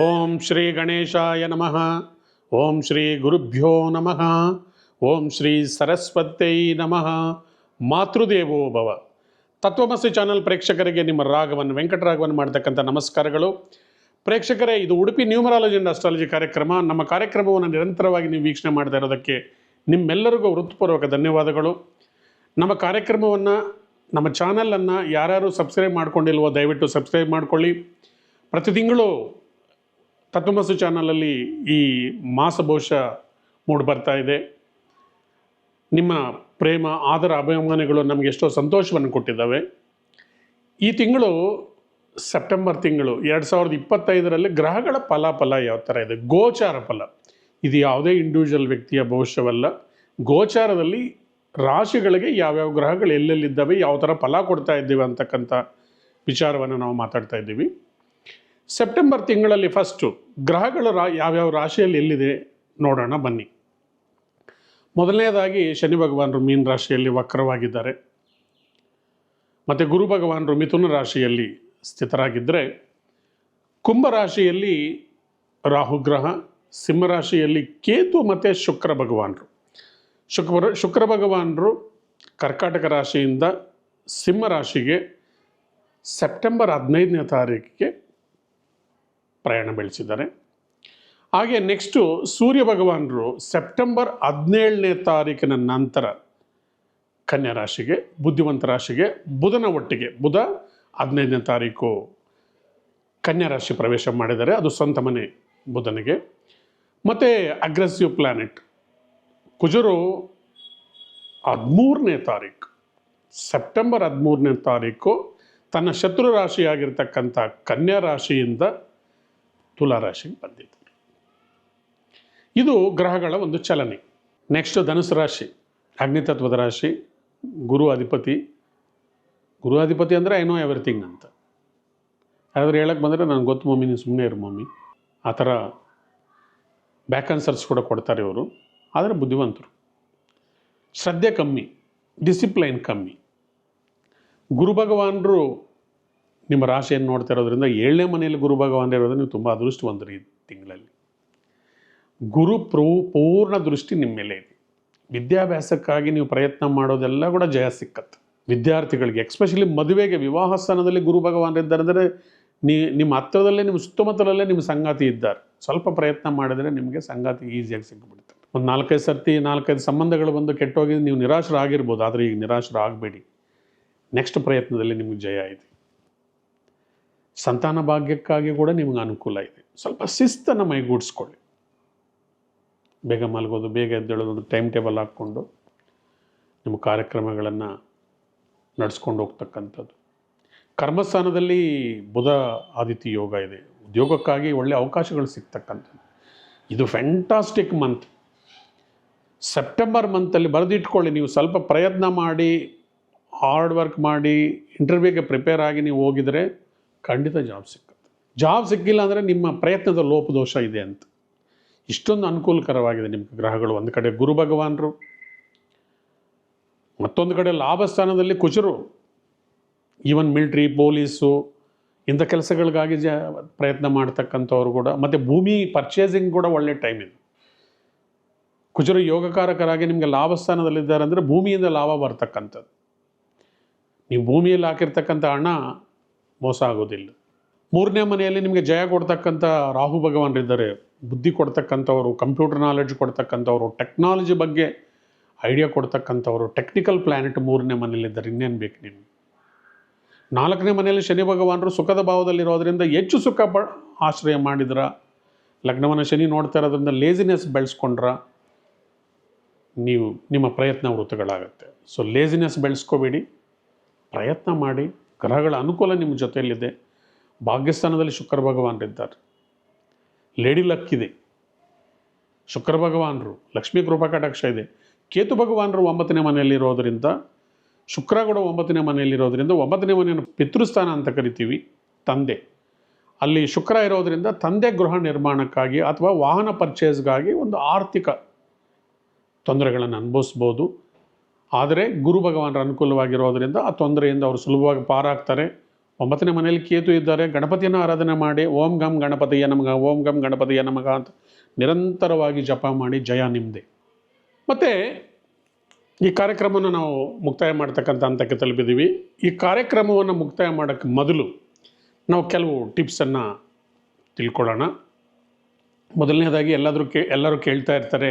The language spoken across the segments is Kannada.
ಓಂ ಶ್ರೀ ಗಣೇಶಾಯ ನಮಃ. ಓಂ ಶ್ರೀ ಗುರುಭ್ಯೋ ನಮಃ. ಓಂ ಶ್ರೀ ಸರಸ್ವತೈ ನಮಃ. ಮಾತೃದೇವೋ ಭವ. ತತ್ವಮಸಿ ಚಾನಲ್ ಪ್ರೇಕ್ಷಕರಿಗೆ ನಿಮ್ಮ ರಾಗವನ್ನು ವೆಂಕಟರಾಘವನ್ ಮಾಡ್ತಕ್ಕಂಥ ನಮಸ್ಕಾರಗಳು. ಪ್ರೇಕ್ಷಕರೇ, ಇದು ಉಡುಪಿ ನ್ಯೂಮರಾಲಜಿ ಅಂಡ್ ಅಸ್ಟ್ರಾಲಜಿ ಕಾರ್ಯಕ್ರಮ. ನಮ್ಮ ಕಾರ್ಯಕ್ರಮವನ್ನು ನಿರಂತರವಾಗಿ ನೀವು ವೀಕ್ಷಣೆ ಮಾಡ್ತಾ ಇರೋದಕ್ಕೆ ನಿಮ್ಮೆಲ್ಲರಿಗೂ ವೃತ್ತಿಪೂರ್ವಕ ಧನ್ಯವಾದಗಳು. ನಮ್ಮ ಕಾರ್ಯಕ್ರಮವನ್ನು, ನಮ್ಮ ಚಾನಲನ್ನು ಯಾರ್ಯಾರು ಸಬ್ಸ್ಕ್ರೈಬ್ ಮಾಡ್ಕೊಂಡಿಲ್ವೋ ದಯವಿಟ್ಟು ಸಬ್ಸ್ಕ್ರೈಬ್ ಮಾಡ್ಕೊಳ್ಳಿ. ಪ್ರತಿ ತಿಂಗಳು ತತ್ವಮಸು ಚಾನಲಲ್ಲಿ ಈ ಮಾಸ ಬಹುಶ ಮೂಡಿ ಬರ್ತಾ ಇದೆ. ನಿಮ್ಮ ಪ್ರೇಮ, ಆದರ, ಅಭಿಮಾನಿಗಳು ನಮಗೆ ಎಷ್ಟೋ ಸಂತೋಷವನ್ನು ಕೊಟ್ಟಿದ್ದಾವೆ. ಈ ತಿಂಗಳು ಸೆಪ್ಟೆಂಬರ್ ತಿಂಗಳು ಎರಡು ಸಾವಿರದ ಇಪ್ಪತ್ತೈದರಲ್ಲಿ ಗ್ರಹಗಳ ಫಲಾಫಲ ಯಾವ ಥರ ಇದೆ? ಗೋಚಾರ ಫಲ. ಇದು ಯಾವುದೇ ಇಂಡಿವಿಜುವಲ್ ವ್ಯಕ್ತಿಯ ಭವಿಷ್ಯವಲ್ಲ. ಗೋಚಾರದಲ್ಲಿ ರಾಶಿಗಳಿಗೆ ಯಾವ್ಯಾವ ಗ್ರಹಗಳು ಎಲ್ಲೆಲ್ಲಿದ್ದಾವೆ, ಯಾವ ಥರ ಫಲ ಕೊಡ್ತಾ ಇದ್ದೀವಿ ಅಂತಕ್ಕಂಥ ವಿಚಾರವನ್ನು ನಾವು ಮಾತಾಡ್ತಾ ಇದ್ದೀವಿ. ಸೆಪ್ಟೆಂಬರ್ ತಿಂಗಳಲ್ಲಿ ಫಸ್ಟು ಗ್ರಹಗಳು ರಾ, ಯಾವ್ಯಾವ ರಾಶಿಯಲ್ಲಿ ಎಲ್ಲಿದೆ ನೋಡೋಣ ಬನ್ನಿ. ಮೊದಲನೇದಾಗಿ ಶನಿ ಭಗವಾನರು ಮೀನ ರಾಶಿಯಲ್ಲಿ ವಕ್ರವಾಗಿದ್ದಾರೆ. ಮತ್ತು ಗುರು ಭಗವಾನರು ಮಿಥುನ ರಾಶಿಯಲ್ಲಿ ಸ್ಥಿತರಾಗಿದ್ದರೆ ಕುಂಭ ರಾಶಿಯಲ್ಲಿ ರಾಹುಗ್ರಹ ಸಿಂಹರಾಶಿಯಲ್ಲಿ ಕೇತು ಮತ್ತು ಶುಕ್ರ ಭಗವಾನರು. ಶುಕ್ರ ಶುಕ್ರ ಭಗವಾನರು ಕರ್ಕಾಟಕ ರಾಶಿಯಿಂದ ಸಿಂಹ ರಾಶಿಗೆ ಸೆಪ್ಟೆಂಬರ್ ಹದಿನೈದನೇ ತಾರೀಕಿಗೆ ಪ್ರಯಾಣ ಬೆಳೆಸಿದ್ದಾರೆ. ಹಾಗೆ ನೆಕ್ಸ್ಟು ಸೂರ್ಯ ಭಗವಾನರು ಸೆಪ್ಟೆಂಬರ್ ಹದಿನೇಳನೇ ತಾರೀಕಿನ ನಂತರ ಕನ್ಯಾ ರಾಶಿಗೆ, ಬುದ್ಧಿವಂತ ರಾಶಿಗೆ, ಬುಧನ ಒಟ್ಟಿಗೆ, ಬುಧ ಹದಿನೈದನೇ ತಾರೀಕು ಕನ್ಯಾ ರಾಶಿ ಪ್ರವೇಶ ಮಾಡಿದ್ದಾರೆ. ಅದು ಸ್ವಂತ ಮನೆ ಬುಧನಿಗೆ. ಮತ್ತು ಅಗ್ರೆಸಿವ್ ಪ್ಲ್ಯಾನೆಟ್ ಕುಜರು ಹದಿಮೂರನೇ ತಾರೀಕು ಸೆಪ್ಟೆಂಬರ್ ಹದಿಮೂರನೇ ತಾರೀಕು ತನ್ನ ಶತ್ರು ರಾಶಿಯಾಗಿರ್ತಕ್ಕಂಥ ಕನ್ಯಾ ರಾಶಿಯಿಂದ ತುಲಾ ರಾಶಿ ಬಂದಿದ್ದಾರೆ ಇದು ಗ್ರಹಗಳ ಒಂದು ಚಲನೆ. ನೆಕ್ಸ್ಟ್ ಧನುಸು ರಾಶಿ ಅಗ್ನಿತತ್ವದ ರಾಶಿ, ಗುರು ಅಧಿಪತಿ. ಗುರು ಅಧಿಪತಿ ಅಂದರೆ ಐ ನೋ ಎವ್ರಿಥಿಂಗ್ ಅಂತ. ಆದ್ರೆ ಹೇಳಕ್ಕೆ ಬಂದರೆ ನನಗೆ ಗೊತ್ತು ಮಮ್ಮಿ, ನೀನು ಸುಮ್ಮನೆ ಇರು ಮಮ್ಮಿ. ಆ ಥರ ಬ್ಯಾಕ್ ಆನ್ಸರ್ಸ್ ಕೂಡ ಕೊಡ್ತಾರೆ ಇವರು. ಆದರೆ ಬುದ್ಧಿವಂತರು. ಶ್ರದ್ಧೆ ಕಮ್ಮಿ ಡಿಸಿಪ್ಲೈನ್ ಕಮ್ಮಿ. ಗುರು ಭಗವಾನರು ನಿಮ್ಮ ರಾಶಿಯನ್ನು ನೋಡ್ತಾ ಇರೋದ್ರಿಂದ ಏಳನೇ ಮನೆಯಲ್ಲಿ ಗುರು ಭಗವಾನ್ ಇರೋದ್ರೆ ನೀವು ತುಂಬ ಅದೃಷ್ಟವಂತರು ಈ ತಿಂಗಳಲ್ಲಿ. ಗುರು ಪ್ರೂ ಪೂರ್ಣ ದೃಷ್ಟಿ ನಿಮ್ಮ ಮೇಲೆ ಇದೆ. ವಿದ್ಯಾಭ್ಯಾಸಕ್ಕಾಗಿ ನೀವು ಪ್ರಯತ್ನ ಮಾಡೋದೆಲ್ಲ ಕೂಡ ಜಯ ಸಿಕ್ಕತ್ತೆ. ವಿದ್ಯಾರ್ಥಿಗಳಿಗೆ ಎಕ್ಸ್ಪೆಷಲಿ ಮದುವೆಗೆ ವಿವಾಹ ಸ್ಥಾನದಲ್ಲಿ ಗುರು ಭಗವಾನ್ ಇದ್ದಾರೆ ಅಂದರೆ ನೀ, ನಿಮ್ಮ ಹತ್ತಿರದಲ್ಲೇ ನಿಮ್ಮ ಸುತ್ತಮುತ್ತಲಲ್ಲೇ ನಿಮ್ಮ ಸಂಗಾತಿ ಇದ್ದಾರೆ. ಸ್ವಲ್ಪ ಪ್ರಯತ್ನ ಮಾಡಿದರೆ ನಿಮಗೆ ಸಂಗಾತಿ ಈಸಿಯಾಗಿ ಸಿಕ್ಕಿಬಿಡುತ್ತೆ ಒಂದು ನಾಲ್ಕೈದು ಸರ್ತಿ, ನಾಲ್ಕೈದು ಸಂಬಂಧಗಳು ಬಂದು ಕೆಟ್ಟೋಗಿ ನೀವು ನಿರಾಶರಾಗಿರ್ಬೋದು. ಆದರೆ ಈಗ ನಿರಾಶರಾಗಬೇಡಿ. ನೆಕ್ಸ್ಟ್ ಪ್ರಯತ್ನದಲ್ಲಿ ನಿಮಗೆ ಜಯ ಇದೆ. ಸಂತಾನ ಭಾಗ್ಯಕ್ಕಾಗಿ ಕೂಡ ನಿಮಗೆ ಅನುಕೂಲ ಇದೆ. ಸ್ವಲ್ಪ ಶಿಸ್ತನ್ನು ಮೈಗೂಡಿಸ್ಕೊಳ್ಳಿ. ಬೇಗ ಮಲಗೋದು, ಬೇಗ ಎದ್ದೇಳೋದು ಟೈಮ್ ಟೇಬಲ್ ಹಾಕ್ಕೊಂಡು ನಿಮ್ಮ ಕಾರ್ಯಕ್ರಮಗಳನ್ನು ನಡೆಸ್ಕೊಂಡು ಹೋಗ್ತಕ್ಕಂಥದ್ದು. ಕರ್ಮಸ್ಥಾನದಲ್ಲಿ ಬುಧ ಆದಿತ್ಯ ಯೋಗ ಇದೆ. ಉದ್ಯೋಗಕ್ಕಾಗಿ ಒಳ್ಳೆಯ ಅವಕಾಶಗಳು ಸಿಗ್ತಕ್ಕಂಥದ್ದು. ಇದು ಫ್ಯಾಂಟಾಸ್ಟಿಕ್ ಮಂತ್ ಸೆಪ್ಟೆಂಬರ್ ಮಂತಲ್ಲಿ ಬರೆದಿಟ್ಕೊಳ್ಳಿ, ನೀವು ಸ್ವಲ್ಪ ಪ್ರಯತ್ನ ಮಾಡಿ ಹಾರ್ಡ್ ವರ್ಕ್ ಮಾಡಿ ಇಂಟರ್ವ್ಯೂಗೆ ಪ್ರಿಪೇರ್ ಆಗಿ ನೀವು ಹೋಗಿದರೆ ಖಂಡಿತ ಜಾಬ್ ಸಿಕ್ಕುತ್ತೆ. ಜಾಬ್ ಸಿಕ್ಕಿಲ್ಲ ಅಂದರೆ ನಿಮ್ಮ ಪ್ರಯತ್ನದ ಲೋಪದೋಷ ಇದೆ ಅಂತ. ಇಷ್ಟೊಂದು ಅನುಕೂಲಕರವಾಗಿದೆ ನಿಮ್ಮ ಗ್ರಹಗಳು. ಒಂದು ಕಡೆ ಗುರು ಭಗವಾನರು, ಮತ್ತೊಂದು ಕಡೆ ಲಾಭ ಸ್ಥಾನದಲ್ಲಿ ಕುಚರು ಈವನ್ ಮಿಲ್ಟ್ರಿ ಪೊಲೀಸು ಇಂಥ ಕೆಲಸಗಳಿಗಾಗಿ ಜ, ಪ್ರಯತ್ನ ಮಾಡ್ತಕ್ಕಂಥವ್ರು ಕೂಡ, ಮತ್ತು ಭೂಮಿ ಪರ್ಚೇಸಿಂಗ್ ಕೂಡ ಒಳ್ಳೆ ಟೈಮ್ ಇದೆ. ಕುಚರು ಯೋಗಕಾರಕರಾಗಿ ನಿಮಗೆ ಲಾಭಸ್ಥಾನದಲ್ಲಿದ್ದಾರೆ ಅಂದರೆ ಭೂಮಿಯಿಂದ ಲಾಭ ಬರ್ತಕ್ಕಂಥದ್ದು. ನೀವು ಭೂಮಿಯಲ್ಲಿ ಹಾಕಿರ್ತಕ್ಕಂಥ ಹಣ ಮೋಸ ಆಗೋದಿಲ್ಲ. ಮೂರನೇ ಮನೆಯಲ್ಲಿ ನಿಮಗೆ ಜಯ ಕೊಡ್ತಕ್ಕಂಥ ರಾಹು ಭಗವಾನರಿದ್ದಾರೆ ಬುದ್ಧಿ ಕೊಡ್ತಕ್ಕಂಥವರು, ಕಂಪ್ಯೂಟರ್ ನಾಲೆಡ್ಜ್ ಕೊಡ್ತಕ್ಕಂಥವ್ರು ಟೆಕ್ನಾಲಜಿ ಬಗ್ಗೆ ಐಡಿಯಾ ಕೊಡ್ತಕ್ಕಂಥವ್ರು ಟೆಕ್ನಿಕಲ್ ಪ್ಲ್ಯಾನೆಟ್ ಮೂರನೇ ಮನೆಯಲ್ಲಿದ್ದಾರೆ ಇನ್ನೇನು ಬೇಕು ನಿಮಗೆ? ನಾಲ್ಕನೇ ಮನೆಯಲ್ಲಿ ಶನಿ ಭಗವಾನರು ಸುಖದ ಭಾವದಲ್ಲಿರೋದ್ರಿಂದ ಹೆಚ್ಚು ಸುಖ ಪ ಆಶ್ರಯ ಮಾಡಿದ್ರ, ಲಗ್ನವನ್ನು ಶನಿ ನೋಡ್ತಾ ಇರೋದ್ರಿಂದ ಲೇಸಿನೆಸ್ ಬೆಳೆಸ್ಕೊಂಡ್ರ ನೀವು ನಿಮ್ಮ ಪ್ರಯತ್ನ ವೃತ್ತಗಳಾಗುತ್ತೆ. ಸೊ ಲೇಸಿನೆಸ್ ಬೆಳೆಸ್ಕೋಬೇಡಿ, ಪ್ರಯತ್ನ ಮಾಡಿ ಗ್ರಹಗಳ ಅನುಕೂಲ ನಿಮ್ಮ ಜೊತೆಯಲ್ಲಿದೆ. ಭಾಗ್ಯಸ್ಥಾನದಲ್ಲಿ ಶುಕ್ರ ಭಗವಾನರಿದ್ದಾರೆ. ಲೇಡಿ ಲಕ್ ಇದೆ. ಶುಕ್ರ ಭಗವಾನರು, ಲಕ್ಷ್ಮೀ ಕೃಪಾ ಕಟಾಕ್ಷ ಇದೆ. ಕೇತು ಭಗವಾನರು ಒಂಬತ್ತನೇ ಮನೆಯಲ್ಲಿರೋದರಿಂದ ಶುಕ್ರ ಕೂಡ ಒಂಬತ್ತನೇ ಮನೆಯಲ್ಲಿರೋದರಿಂದ ಒಂಬತ್ತನೇ ಮನೆಯನ್ನು ಪಿತೃಸ್ಥಾನ ಅಂತ ಕರಿತೀವಿ, ತಂದೆ. ಅಲ್ಲಿ ಶುಕ್ರ ಇರೋದರಿಂದ ತಂದೆ ಗೃಹ ನಿರ್ಮಾಣಕ್ಕಾಗಿ ಅಥವಾ ವಾಹನ ಪರ್ಚೇಸ್ಗಾಗಿ ಒಂದು ಆರ್ಥಿಕ ತೊಂದರೆಗಳನ್ನು ಅನುಭವಿಸ್ಬೋದು. ಆದರೆ ಗುರು ಭಗವಾನರ ಅನುಕೂಲವಾಗಿರೋದ್ರಿಂದ ಆ ತೊಂದರೆಯಿಂದ ಅವರು ಸುಲಭವಾಗಿ ಪಾರಾಗ್ತಾರೆ. ಒಂಬತ್ತನೇ ಮನೆಯಲ್ಲಿ ಕೇತು ಇದ್ದಾರೆ. ಗಣಪತಿಯನ್ನು ಆರಾಧನೆ ಮಾಡಿ, ಓಂ ಗಂ ಗಣಪತಿಯ ನಮಗ ಓಂ ಗಂ ಗಣಪತಿಯ ನಮಗ ಅಂತ ನಿರಂತರವಾಗಿ ಜಪ ಮಾಡಿ ಜಯ ನಿಮ್ಮದೇ ಮತ್ತು ಈ ಕಾರ್ಯಕ್ರಮವನ್ನು ನಾವು ಮುಕ್ತಾಯ ಮಾಡ್ತಕ್ಕಂಥ ಹಂತಕ್ಕೆ ತಲುಪಿದ್ದೀವಿ. ಈ ಕಾರ್ಯಕ್ರಮವನ್ನು ಮುಕ್ತಾಯ ಮಾಡೋಕ್ಕೆ ಮೊದಲು ನಾವು ಕೆಲವು ಟಿಪ್ಸನ್ನು ತಿಳ್ಕೊಳ್ಳೋಣ. ಮೊದಲನೇದಾಗಿ ಎಲ್ಲಾದರೂ ಕೇ, ಎಲ್ಲರೂ ಕೇಳ್ತಾ ಇರ್ತಾರೆ.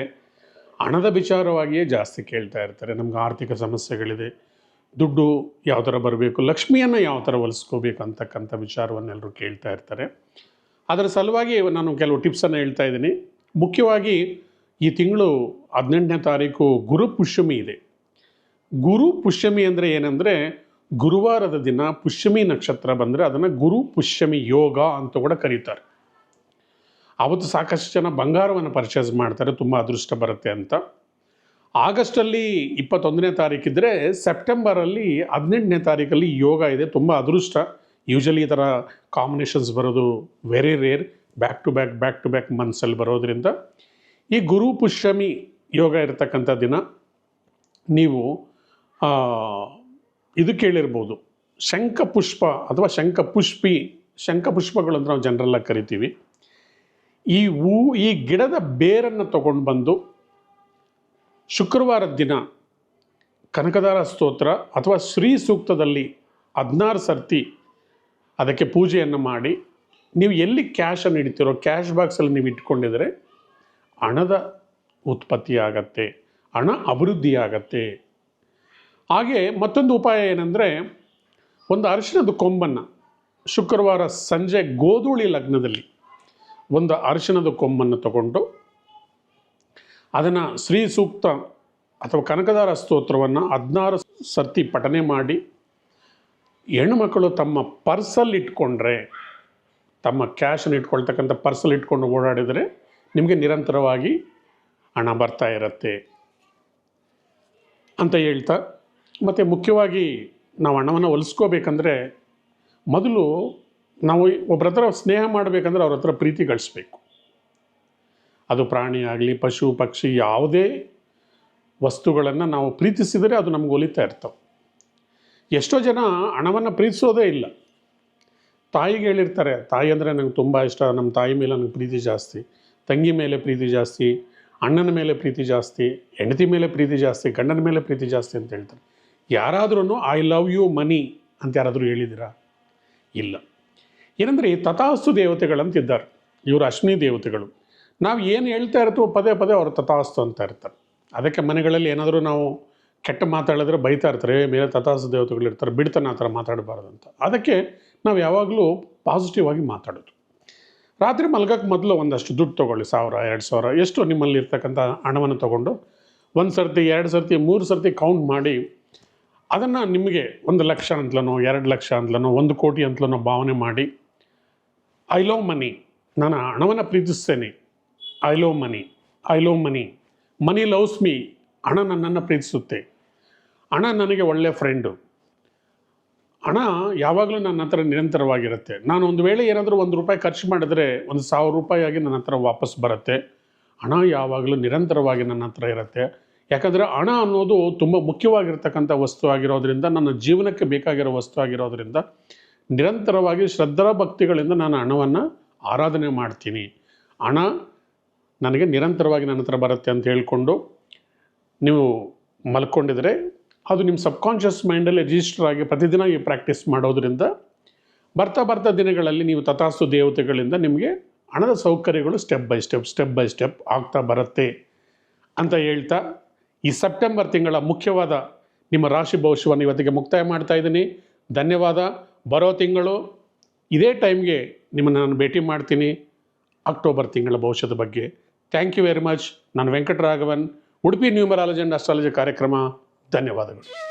ಹಣದ ವಿಚಾರವಾಗಿಯೇ ಜಾಸ್ತಿ ಕೇಳ್ತಾ ಇರ್ತಾರೆ. ನಮ್ಗೆ ಆರ್ಥಿಕ ಸಮಸ್ಯೆಗಳಿದೆ. ದುಡ್ಡು ಯಾವ ಥರ ಬರಬೇಕು, ಲಕ್ಷ್ಮಿಯನ್ನು ಯಾವ ಥರ ಹೊಲಿಸ್ಕೋಬೇಕು ಅಂತಕ್ಕಂಥ ವಿಚಾರವನ್ನೆಲ್ಲರೂ ಕೇಳ್ತಾ ಇರ್ತಾರೆ. ಅದರ ಸಲುವಾಗಿ ನಾನು ಕೆಲವು ಟಿಪ್ಸನ್ನು ಹೇಳ್ತಾ ಇದ್ದೀನಿ. ಮುಖ್ಯವಾಗಿ ಈ ತಿಂಗಳು ಹದಿನೆಂಟನೇ ತಾರೀಕು ಗುರು ಪುಷ್ಯಮಿ ಇದೆ. ಗುರು ಪುಷ್ಯಮಿ ಅಂದರೆ ಏನಂದರೆ ಗುರುವಾರದ ದಿನ ಪುಷ್ಯಮಿ ನಕ್ಷತ್ರ ಬಂದರೆ ಅದನ್ನು ಗುರು ಪುಷ್ಯಮಿ ಯೋಗ ಅಂತ ಕೂಡ ಕರೀತಾರೆ. ಆವತ್ತು ಸಾಕಷ್ಟು ಜನ ಬಂಗಾರವನ್ನು ಪರ್ಚೇಸ್ ಮಾಡ್ತಾರೆ, ತುಂಬ ಅದೃಷ್ಟ ಬರುತ್ತೆ ಅಂತ. ಆಗಸ್ಟಲ್ಲಿ ಇಪ್ಪತ್ತೊಂದನೇ ತಾರೀಕಿದ್ರೆ ಸೆಪ್ಟೆಂಬರಲ್ಲಿ ಹದಿನೆಂಟನೇ ತಾರೀಕಲ್ಲಿ ಯೋಗ ಇದೆ, ತುಂಬ ಅದೃಷ್ಟ. ಯೂಶಲಿ ಈ ಥರ ಕಾಂಬಿನೇಷನ್ಸ್ ಬರೋದು very rare back to back back to back ಮಂತ್ಸಲ್ಲಿ ಬರೋದ್ರಿಂದ. ಈ ಗುರು ಪುಷ್ಯಮಿ ಯೋಗ ಇರತಕ್ಕಂಥ ದಿನ, ನೀವು ಇದು ಕೇಳಿರ್ಬೋದು. ಶಂಖಪುಷ್ಪ ಅಥವಾ ಶಂಖಪುಷ್ಪಿ ಶಂಖಪುಷ್ಪಗಳು ಅಂತ ನಾವು ಜನರಲ್ಲಾಗಿ ಕರಿತೀವಿ. ಈ ಹೂ, ಈ ಗಿಡದ ಬೇರನ್ನು ತಗೊಂಡು ಬಂದು ಶುಕ್ರವಾರದ ದಿನ ಕನಕದಾರ ಸ್ತೋತ್ರ ಅಥವಾ ಶ್ರೀ ಸೂಕ್ತದಲ್ಲಿ ಹದಿನಾರು ಸರ್ತಿ ಅದಕ್ಕೆ ಪೂಜೆಯನ್ನು ಮಾಡಿ, ನೀವು ಎಲ್ಲಿ ಕ್ಯಾಶನ್ನು ಇಡ್ತೀರೋ ಕ್ಯಾಶ್ ಬಾಕ್ಸಲ್ಲಿ ನೀವು ಇಟ್ಕೊಂಡಿದ್ರೆ ಹಣದ ಉತ್ಪತ್ತಿ ಆಗತ್ತೆ ಹಣ ಅಭಿವೃದ್ಧಿ ಆಗತ್ತೆ ಹಾಗೆ ಮತ್ತೊಂದು ಉಪಾಯ ಏನಂದರೆ, ಒಂದು ಅರಿಶಿನದ ಕೊಂಬನ್ನು ಶುಕ್ರವಾರ ಸಂಜೆ ಗೋಧೂಳಿ ಲಗ್ನದಲ್ಲಿ ಒಂದು ಅರಿಶಿಣದ ಕೊಂಬನ್ನು ತಗೊಂಡು ಅದನ್ನು ಶ್ರೀ ಸೂಕ್ತ ಅಥವಾ ಕನಕದಾರ ಸ್ತೋತ್ರವನ್ನು ಹದಿನಾರು ಸರ್ತಿ ಪಠನೆ ಮಾಡಿ ಹೆಣ್ಣುಮಕ್ಕಳು ತಮ್ಮ ಪರ್ಸಲ್ಲಿ ಇಟ್ಕೊಂಡ್ರೆ, ತಮ್ಮ ಕ್ಯಾಶನ್ನು ಇಟ್ಕೊಳ್ತಕ್ಕಂಥ ಪರ್ಸಲ್ಲಿ ಇಟ್ಕೊಂಡು ಓಡಾಡಿದರೆ ನಿಮಗೆ ನಿರಂತರವಾಗಿ ಹಣ ಬರ್ತಾ ಇರುತ್ತೆ ಅಂತ ಹೇಳ್ತಾ, ಮತ್ತು ಮುಖ್ಯವಾಗಿ ನಾವು ಹಣವನ್ನು ಹೊಲಿಸ್ಕೋಬೇಕಂದ್ರೆ ಮೊದಲು ನಾವು ಒಬ್ಬರ ಹತ್ರ ಸ್ನೇಹ ಮಾಡಬೇಕಂದ್ರೆ ಅವ್ರ ಹತ್ರ ಪ್ರೀತಿ ಗಳಿಸ್ಬೇಕು. ಅದು ಪ್ರಾಣಿ ಆಗಲಿ, ಪಶು, ಪಕ್ಷಿ, ಯಾವುದೇ ವಸ್ತುಗಳನ್ನು ನಾವು ಪ್ರೀತಿಸಿದರೆ ಅದು ನಮ್ಗೆ ಒಲಿತಾ ಇರ್ತವೆ. ಎಷ್ಟೋ ಜನ ಹಣವನ್ನು ಪ್ರೀತಿಸೋದೇ ಇಲ್ಲ. ತಾಯಿಗೆ ಹೇಳಿರ್ತಾರೆ, ತಾಯಿ ಅಂದರೆ ನಂಗೆ ತುಂಬ ಇಷ್ಟ ನಮ್ಮ ತಾಯಿ ಮೇಲೆ ನನಗೆ ಪ್ರೀತಿ ಜಾಸ್ತಿ, ತಂಗಿ ಮೇಲೆ ಪ್ರೀತಿ ಜಾಸ್ತಿ, ಅಣ್ಣನ ಮೇಲೆ ಪ್ರೀತಿ ಜಾಸ್ತಿ, ಹೆಂಡತಿ ಮೇಲೆ ಪ್ರೀತಿ ಜಾಸ್ತಿ, ಗಂಡನ ಮೇಲೆ ಪ್ರೀತಿ ಜಾಸ್ತಿ ಅಂತ ಹೇಳ್ತಾರೆ. ಯಾರಾದ್ರೂ ಐ ಲವ್ ಯು ಮನಿ ಅಂತ ಯಾರಾದರೂ ಹೇಳಿದಿರಾ ಇಲ್ಲ. ಏನಂದರೆ ತಥಾಸ್ತು ದೇವತೆಗಳಂತಿದ್ದಾರೆ. ಇವರು ಅಶ್ವಿನಿ ದೇವತೆಗಳು. ನಾವು ಏನು ಹೇಳ್ತಾ ಇರ್ತೀವೋ ಪದೇ ಪದೇ ಅವರು ತಥಾಸ್ತು ಅಂತ ಇರ್ತಾರೆ. ಅದಕ್ಕೆ ಮನೆಗಳಲ್ಲಿ ಏನಾದರೂ ನಾವು ಕೆಟ್ಟ ಮಾತಾಡಿದ್ರೆ ಬೈತಾ ಇರ್ತಾರೆ "ಏ, ಮೇಲೆ ತಥಾಸ್ತು ದೇವತೆಗಳು ಇರ್ತಾರೆ ಬಿಡ್ತಾನೆ ಆ ಥರ ಮಾತಾಡಬಾರ್ದು ಅಂತ. ಅದಕ್ಕೆ ನಾವು ಯಾವಾಗಲೂ ಪಾಸಿಟಿವ್ ಆಗಿ ಮಾತಾಡೋದು. ರಾತ್ರಿ ಮಲ್ಗಕ್ಕೆ ಮೊದಲು ಒಂದಷ್ಟು ದುಡ್ಡು ತೊಗೊಳ್ಳಿ ಸಾವಿರ ಎರಡು ಸಾವಿರ ಎಷ್ಟು ನಿಮ್ಮಲ್ಲಿ ಇರ್ತಕ್ಕಂಥ ಹಣವನ್ನು ತೊಗೊಂಡು ಒಂದು ಸರ್ತಿ ಎರಡು ಸರ್ತಿ ಮೂರು ಸರ್ತಿ ಕೌಂಟ್ ಮಾಡಿ ಅದನ್ನು ನಿಮಗೆ ಒಂದು ಲಕ್ಷ ಅಂತಲೋ ಎರಡು ಲಕ್ಷ ಅಂತಲೋ ಒಂದು ಕೋಟಿ ಅಂತಲೋ ಭಾವನೆ ಮಾಡಿ ಐ ಲವ್ ಮನಿ ನಾನು ಹಣವನ್ನು ಪ್ರೀತಿಸ್ತೇನೆ. I love money I love money money loves me ಹಣ ನನ್ನನ್ನು ಪ್ರೀತಿಸುತ್ತೆ. ಹಣ ನನಗೆ ಒಳ್ಳೆಯ ಫ್ರೆಂಡು ಹಣ ಯಾವಾಗಲೂ ನನ್ನ ಹತ್ರ ನಿರಂತರವಾಗಿರುತ್ತೆ. ನಾನು ಒಂದು ವೇಳೆ ಏನಾದರೂ ಒಂದು ರೂಪಾಯಿ ಖರ್ಚು ಮಾಡಿದ್ರೆ ಒಂದು ಸಾವಿರ ರೂಪಾಯಿ ಆಗಿ ನನ್ನ ಹತ್ರ ವಾಪಸ್ ಬರುತ್ತೆ. ಹಣ ಯಾವಾಗಲೂ ನಿರಂತರವಾಗಿ ನನ್ನ ಹತ್ರ ಇರುತ್ತೆ. ಯಾಕಂದರೆ ಹಣ ಅನ್ನೋದು ತುಂಬ ಮುಖ್ಯವಾಗಿರ್ತಕ್ಕಂಥ ವಸ್ತು ಆಗಿರೋದ್ರಿಂದ, ನನ್ನ ಜೀವನಕ್ಕೆ ಬೇಕಾಗಿರೋ ವಸ್ತು ಆಗಿರೋದ್ರಿಂದ ನಿರಂತರವಾಗಿ ಶ್ರದ್ಧಾ ಭಕ್ತಿಗಳಿಂದ ನಾನು ಹಣವನ್ನು ಆರಾಧನೆ ಮಾಡ್ತೀನಿ. ಹಣ ನನಗೆ ನಿರಂತರವಾಗಿ ನನ್ನ ಹತ್ರ ಬರುತ್ತೆ ಅಂತ ಹೇಳಿಕೊಂಡು ನೀವು ಮಲ್ಕೊಂಡಿದ್ರೆ ಅದು ನಿಮ್ಮ ಸಬ್ಕಾನ್ಷಿಯಸ್ ಮೈಂಡಲ್ಲಿ ರಿಜಿಸ್ಟರ್ ಆಗಿ ಪ್ರತಿದಿನ ಈ ಪ್ರಾಕ್ಟೀಸ್ ಮಾಡೋದ್ರಿಂದ ಬರ್ತಾ ಬರ್ತಾ ದಿನಗಳಲ್ಲಿ ನೀವು ತಥಾಸ್ತು ದೇವತೆಗಳಿಂದ ನಿಮಗೆ ಹಣದ ಸೌಕರ್ಯಗಳು step by step step by step ಆಗ್ತಾ ಬರುತ್ತೆ ಅಂತ ಹೇಳ್ತಾ ಈ ಸೆಪ್ಟೆಂಬರ್ ತಿಂಗಳ ಮುಖ್ಯವಾದ ನಿಮ್ಮ ರಾಶಿ ಭವಿಷ್ಯವನ್ನು ಇವತ್ತಿಗೆ ಮುಕ್ತಾಯ ಮಾಡ್ತಾ ಇದ್ದೀನಿ. ಧನ್ಯವಾದ. ಬರೋ ತಿಂಗಳು ಇದೇ ಟೈಮ್ಗೆ ನಿಮ್ಮನ್ನು ನಾನು ಭೇಟಿ ಮಾಡ್ತೀನಿ ಅಕ್ಟೋಬರ್ ತಿಂಗಳ ಭವಿಷ್ಯದ ಬಗ್ಗೆ. ಥ್ಯಾಂಕ್ ಯು ವೆರಿ ಮಚ್ ನಾನು Venkataraghavan, Udupi numerology and astrology ಕಾರ್ಯಕ್ರಮ. ಧನ್ಯವಾದಗಳು.